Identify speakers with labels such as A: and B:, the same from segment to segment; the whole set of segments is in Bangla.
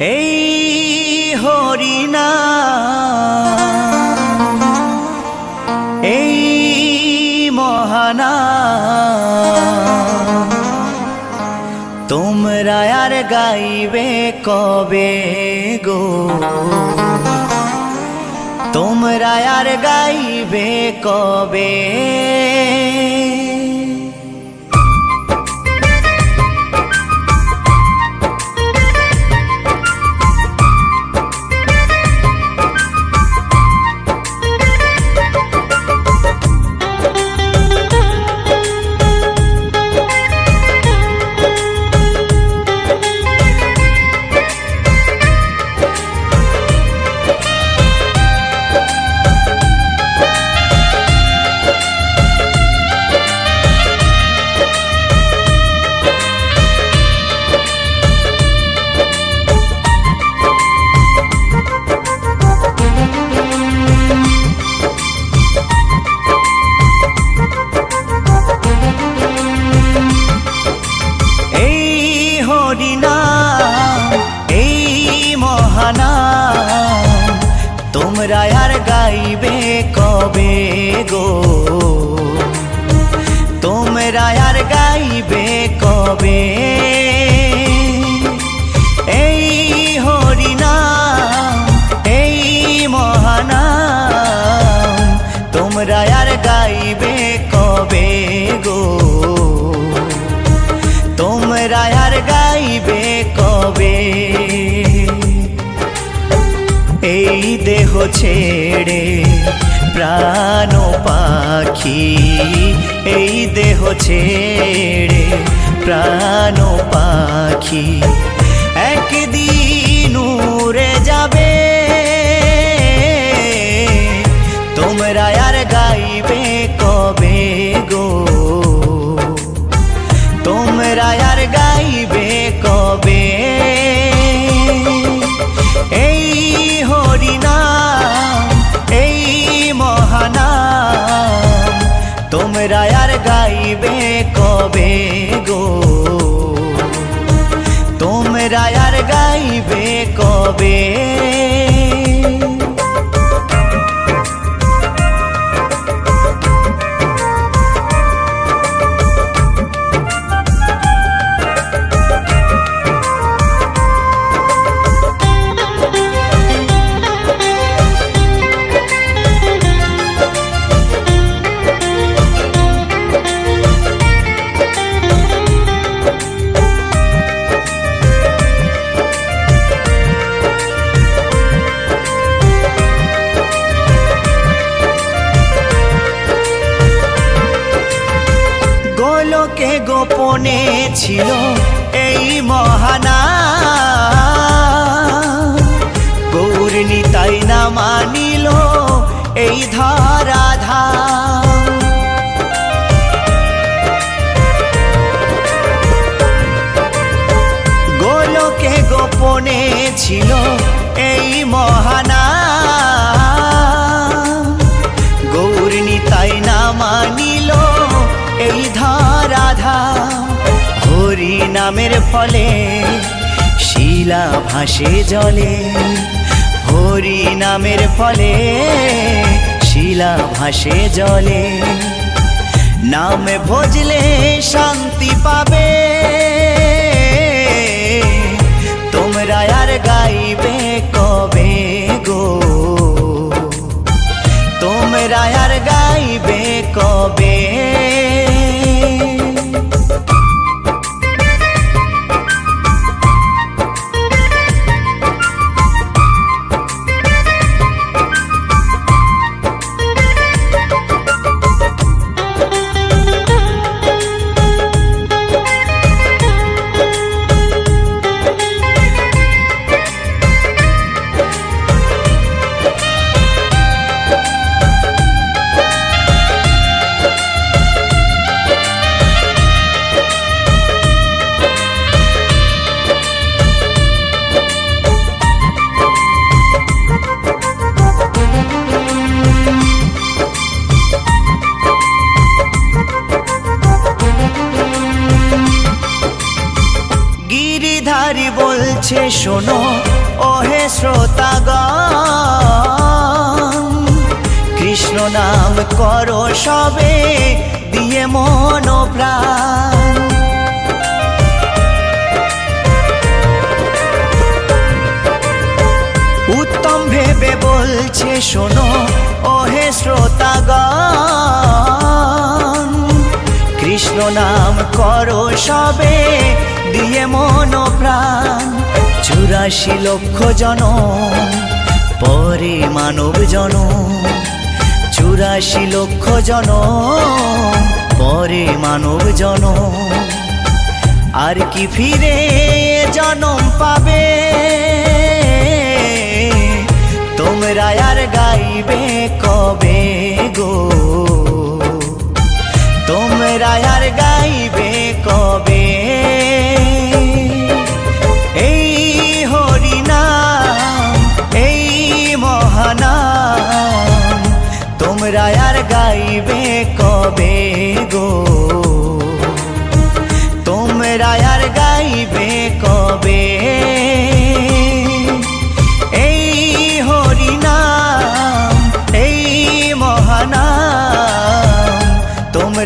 A: এই হরিনা এই মহানা তোমরা আর গাইবে কবে গো? তোমরা আর গাইবে কবে গো। তোমরা আর গাইবে কবে? এই হরিনা এই মহানা, তোমরা আর গাইবে কবে গো? তোমরা আর গাইবে কবে? এই দেহ ছেড়ে প্রাণ পাখি এই দেহ ছেড়ে প্রাণ পাখি তোমরা আর গাইবে কবে গো? তোমরা আর গাইবে কবে? গোপনে ছিল এই মহানা গৌরনী তাই না মানিল এই ধরাধা গোলকে গোপনে ছিল এই মহানা নামের ফলে শিলা ভাসে জলে। হরি নামের ফলে শিলা ভাসে জলে। নাম ভজলে শান্তি পাবে। বলছে শোনো, ওহে শ্রোতাগণ। কৃষ্ণ নাম করো সবে, দিয়ে মন উত্তম ভেবে বলছে, শোনো, ওহে শ্রোতাগণ। কৃষ্ণ নাম করো সবে দিয়ে মন প্রাণ, চুরাশি লক্ষ জন পরে মানব জন চুরাশি লক্ষ জন পরে মানব জন আর কি ফিরে জনম পাবে? তোমরা আর গাইবে কবে গো?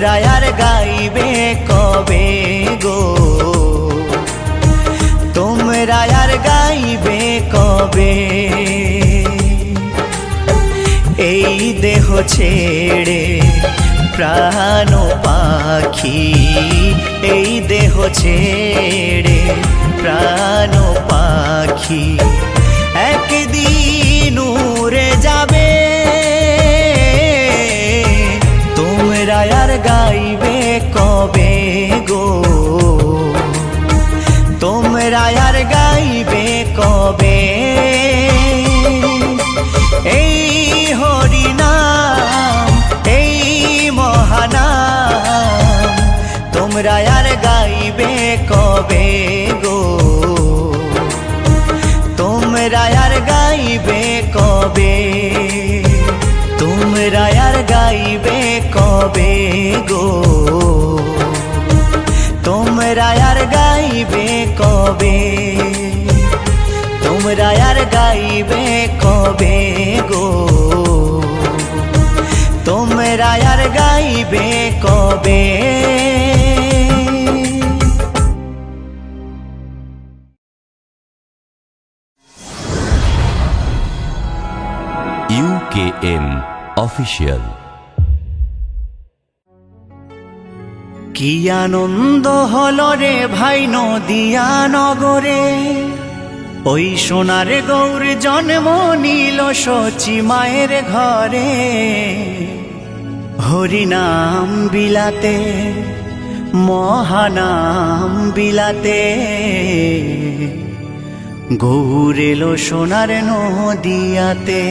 A: তোমরা আর গাইবে কবে গো? তোমরা আর গাইবে কবে? এই দেহ ছেড়ে প্রাণ পাখি, এই দেহ ছেড়ে প্রাণ পাখি, একদিন কবে গো তোমরা আর গাইবে কবে তোমরা আর গাইবে কবে গো তোমরা আর গাইবে কবে
B: ইউকেএম অফিসিয়াল
A: কি আনন্দ হলো রে ভাই নদিয়া নগরে ওই সোনার গৌর জন্ম নিল সচি মায়ের ঘরে। হরিনাম বিলাতে, মহানাম বিলাতে। গৌর এলো সোনার নদিয়াতে।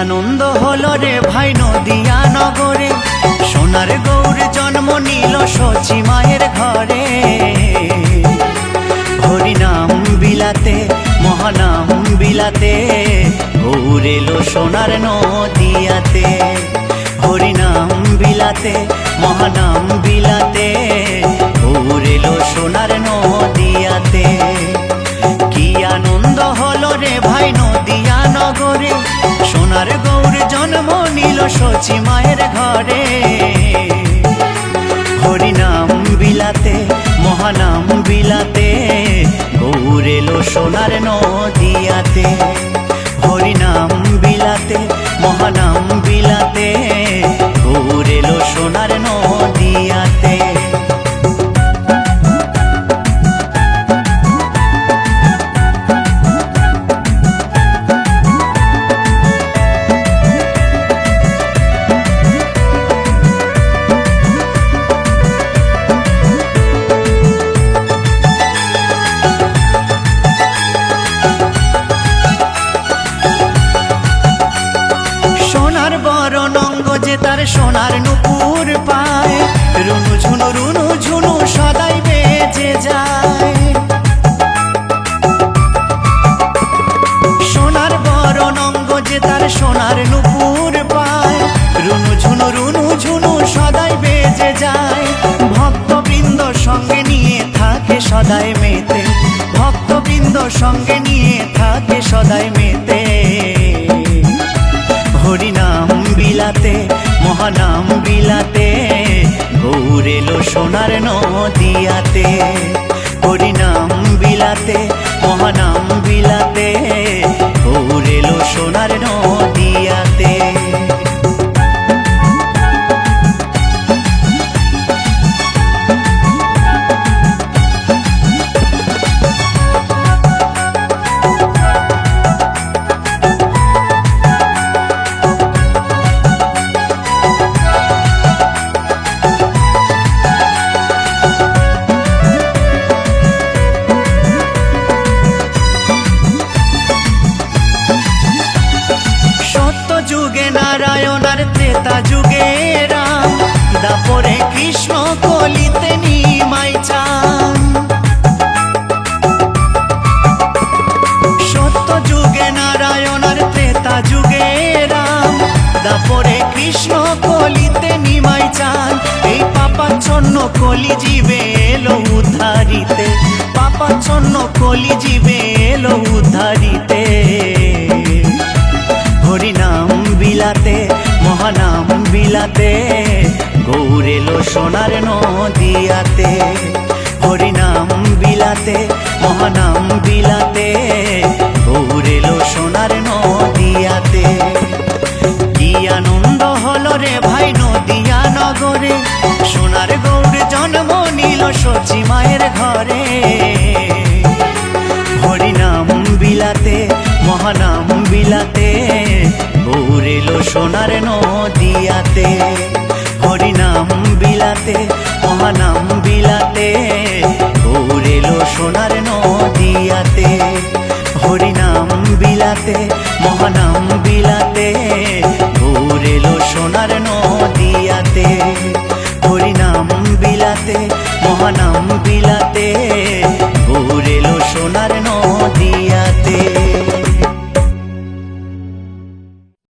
A: আনন্দ হলো রে ভাই নদিয়া নগরে সোনার গৌর জন্ম নিল সচি মায়ের ঘরে। হরিনাম বিলাতে, মহানাম বিলাতে, গৌর এলো সোনার নদিয়াতে। হরিনাম বিলাতে, মহানাম বিলাতে, গৌর এলো সোনার সচি মায়ের ঘরে। হরিনাম বিলাতে মহানাম বিলাতে গৌরেলো সোনার নদিয়াতে। সোনার নুপুর পায়। রুনু ঝুনু রুনু ঝুনু সদাই বেজে যায়। সোনার বরণ অঙ্গ যে তার সোনার নুপুর পায়। রুনু ঝুনু রুনু ঝুনু সদাই বেজে যায়। ভক্তবৃন্দ সঙ্গে নিয়ে থাকে সদাই মেতে। ভক্তবৃন্দ সঙ্গে নিয়ে থাকে সদাই মেতে। সোনার নদিয়াতে হরিনাম বিলাতে মহানাম সোনার নদিয়াতে। কি আনন্দ হলো রে ভাই নদিয়া নগরে। সোনার গৌর জন্ম নিল সচি মায়ের ঘরে। হরিনাম বিলাতে, মহানাম বিলাতে, গৌর এলো সোনার নদিয়াতে। হরিনাম বিলাতে, মহানাম